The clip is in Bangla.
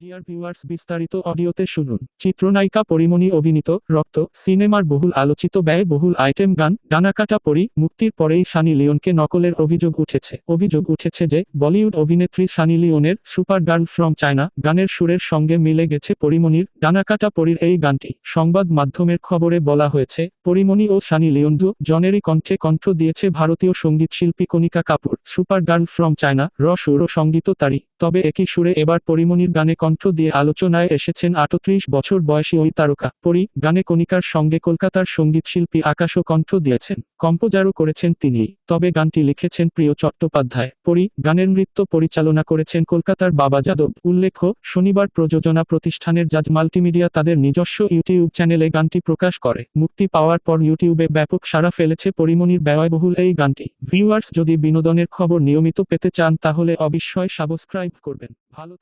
ডিয়ার ভিউয়ার্স বিস্তারিত অডিওতে শুনুন। চিত্রনায়িকা পরিমণি অভিনীত রক্ত, সিনেমার বহুল আলোচিত ব্যয়বহুল আইটেম, গান ডানাকাটা পরি, মুক্তির পরেই সানি লিওনকে নকলের অভিযোগ উঠেছে। অভিযোগ উঠেছে যে, বলিউড অভিনেত্রী সানি লিওনের সুপার গার্ল ফ্রম চায়না গানের সুরের সঙ্গে মিলে গেছে পরিমণির ডানাকাটা পরির এই গানটি। সংবাদ মাধ্যমের খবরে বলা হয়েছে, পরিমণি ও সানি লিওন দু জনেরই কণ্ঠে কণ্ঠ দিয়েছে ভারতীয় সংগীত শিল্পী Kanika Kapoor. Super girl from China, র সুর ও সংগীত তারি তবে একই সুরে এবার পরিমণির গানে কণ্ঠ দিয়ে আলোচনায় এসেছেন আটত্রিশ বছর বয়সী ওই তারকা। পরি গানে কণিকার সঙ্গে কলকাতার সংগীত শিল্পী আকাশও কণ্ঠ দিয়েছেন। কম্পোজারও করেছেন তিনি। তবে গানটি লিখেছেন প্রিয় চট্টোপাধ্যায়। পরি গানের নৃত্য পরিচালনা করেছেন কলকাতার বাবা যাদব। উল্লেখ্য, শনিবার প্রযোজনা প্রতিষ্ঠানের জাজ মাল্টিমিডিয়া তাদের নিজস্ব ইউটিউব চ্যানেলে গানটি প্রকাশ করে। মুক্তি পাওয়ার পর ইউটিউবে ব্যাপক সাড়া ফেলেছে পরিমণির ব্যয়বহুল এই গানটি। ভিউয়ার্স, যদি বিনোদনের খবর নিয়মিত পেতে চান, তাহলে অবশ্যই সাবস্ক্রাইব করবেন। ভালো